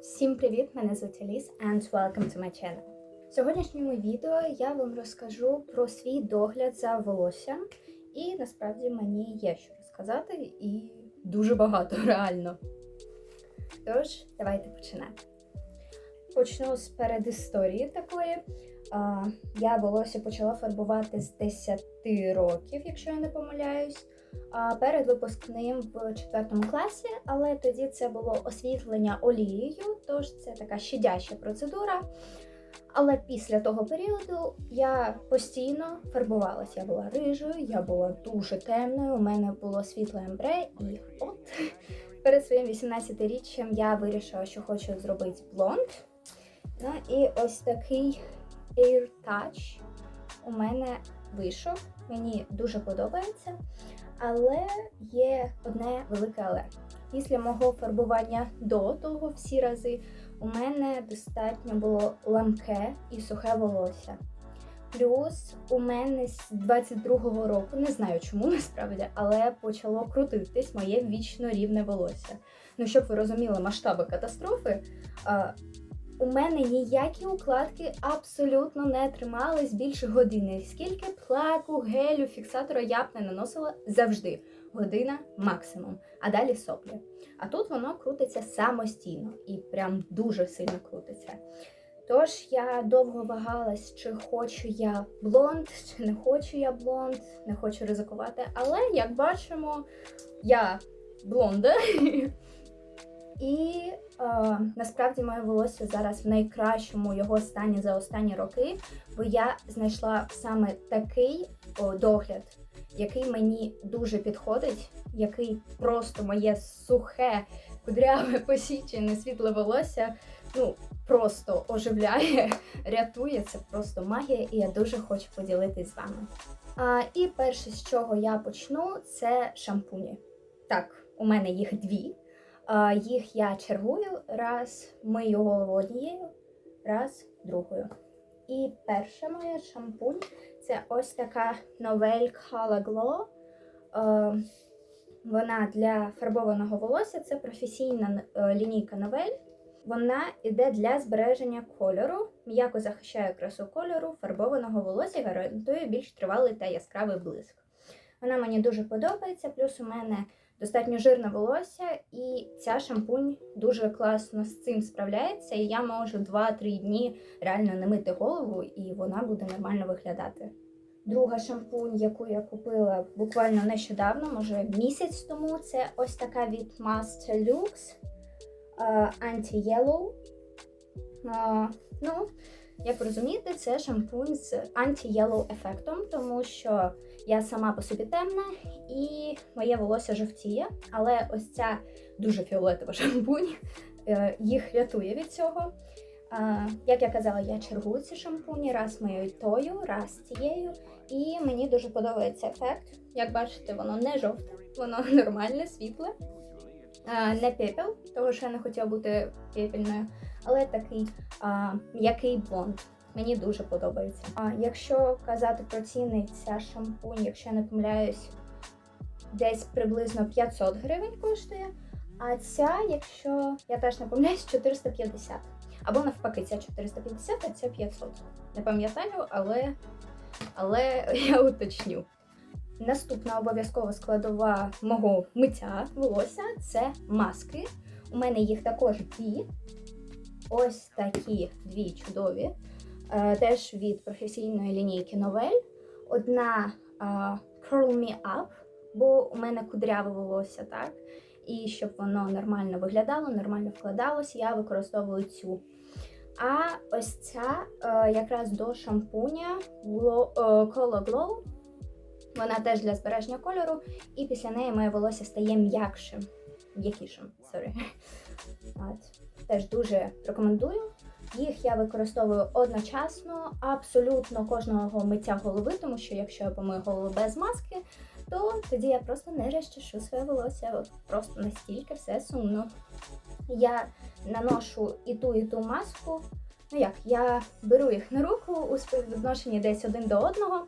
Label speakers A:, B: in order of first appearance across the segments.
A: Всім привіт! Мене звуть Аліс and welcome to my channel. В сьогоднішньому відео я вам розкажу про свій догляд за волоссям, і насправді мені є що розказати, і дуже багато реально. Тож, давайте починати. Почну з передісторії такої. Я волосся почала фарбувати з 10 років, якщо я не помиляюсь. Перед випускним в 4 класі, але тоді це було освітлення олією, тож це така щадяща процедура. Але після того періоду я постійно фарбувалася. Я була рижою, я була дуже темною, у мене було світле ембре, і от перед своїм 18-річчям я вирішила, що хочу зробити блонд. Ну і ось такий Air Touch у мене вийшов. Мені дуже подобається. Але є одне велике але. Після мого фарбування до того всі рази у мене достатньо було ламке і сухе волосся. Плюс у мене з 22-го року, не знаю чому насправді, але почало крутитись моє вічно рівне волосся. Ну, щоб ви розуміли масштаби катастрофи, у мене ніякі укладки абсолютно не тримались більше години. Скільки б лаку, гелю, фіксатора я б не наносила завжди. Година максимум, а далі соплі. А тут воно крутиться самостійно і прям дуже сильно крутиться. Тож я довго вагалась, чи хочу я блонд, чи не хочу я блонд, не хочу ризикувати. Але як бачимо, я блонда. І е, насправді моє волосся зараз в найкращому його стані за останні роки, бо я знайшла саме такий о, догляд, який мені дуже підходить, який просто моє сухе, кудряве, посічене світле волосся ну, просто оживляє, рятує. Це просто магія, і я дуже хочу поділитись з вами. А, І перше, з чого я почну, це шампуні. Так, у мене їх дві. Їх я чергую, раз мию голову однією, раз другою. І перша моя шампунь це ось така Novell Color Glow. Вона для фарбованого волосся, це професійна е, лінійка Novell. Вона йде для збереження кольору, м'яко захищає красу кольору, фарбованого волосся, гарантує більш тривалий та яскравий блиск. Вона мені дуже подобається, плюс у мене достатньо жирне волосся, і ця шампунь дуже класно з цим справляється. І я можу 2-3 дні реально не мити голову, і вона буде нормально виглядати. Друга шампунь, яку я купила буквально нещодавно, може місяць тому, це ось така від Master Lux е, Anti-Yellow. Е, Ну, як ви розумієте, це шампунь з анті-єлоу ефектом, тому що я сама по собі темна і моє волосся жовтіє, але ось ця дуже фіолетова шампунь е, їх рятує від цього. Як я казала, я чергую ці шампуні, раз моєю тою, раз цією, і мені дуже подобається ефект. Як бачите, воно не жовте, воно нормальне, світле, не пепел, тому що я не хотіла бути пепельною, але такий а, м'який блонд. Мені дуже подобається. А якщо казати про ціни, ця шампунь, якщо я не помиляюсь, десь приблизно 500 гривень коштує. А ця, якщо я теж не помиляюсь, 450. Або навпаки, ця 450, а ця 500. Не пам'ятаю, але, але я уточню. Наступна обов'язкова складова мого миття волосся це маски. У мене їх також дві. Ось такі дві чудові. Е, теж від професійної лінійки Novell. Одна е, Curl Me Up, бо у мене кудряве волосся, так? І щоб воно нормально виглядало, нормально вкладалося, я використовую цю. А ось ця е, якраз до шампуня Color Glow. Вона теж для збереження кольору, і після неї моє волосся стає м'якшим. М'якішим, sorry. От. Теж дуже рекомендую. Їх я використовую одночасно, абсолютно кожного миття голови, тому що якщо я помию голову без маски, то тоді я просто не розчешу своє волосся. От просто настільки все сумно. Я наношу і ту, і ту маску. Ну як, я беру їх на руку у співвідношенні десь один до одного.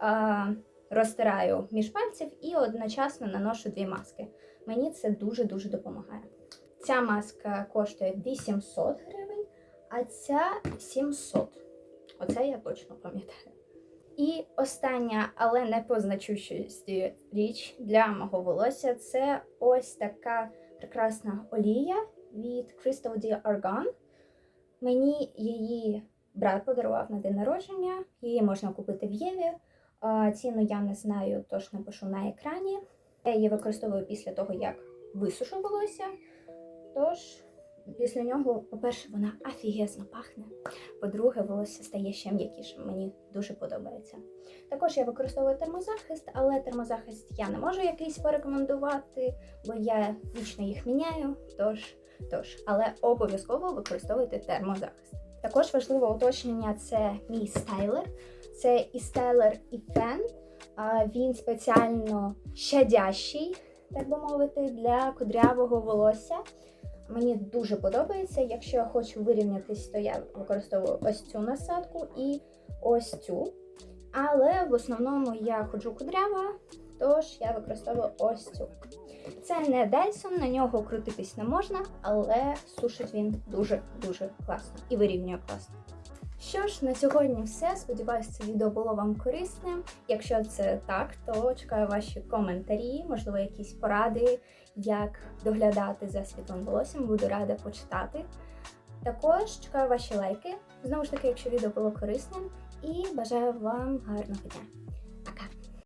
A: А, розтираю між пальців і одночасно наношу дві маски. Мені це дуже-дуже допомагає. Ця маска коштує 800 гривень, а ця 700. Оце я точно пам'ятаю. І остання, але не по значущості річ для мого волосся це ось така прекрасна олія від Crystal D Argan. Мені її брат подарував на день народження. Її можна купити в Єві. Ціну я не знаю, тож напишу на екрані. Я її використовую після того, як висушу волосся. Тож, після нього, по-перше, вона офігезно пахне. По-друге, волосся стає ще м'якішим. Мені дуже подобається. Також я використовую термозахист, але термозахист я не можу якийсь порекомендувати, бо я вічно їх міняю. Тож, тож, але обов'язково використовуйте термозахист. Також важливе уточнення це мій стайлер. Це і стайлер, і фен. Він спеціально щадящий, так би мовити, для кудрявого волосся. Мені дуже подобається. Якщо я хочу вирівнятись, то я використовую ось цю насадку і ось цю. Але в основному я ходжу кудрява, тож я використовую ось цю. Це не Dyson, на нього крутитись не можна, але сушить він дуже-дуже класно і вирівнює класно. Що ж, на сьогодні все. Сподіваюсь, це відео було вам корисним. Якщо це так, то чекаю ваші коментарі, можливо, якісь поради, як доглядати за світлим волоссям. Буду рада почитати. Також чекаю ваші лайки. Знову ж таки, якщо відео було корисним, і бажаю вам гарного дня.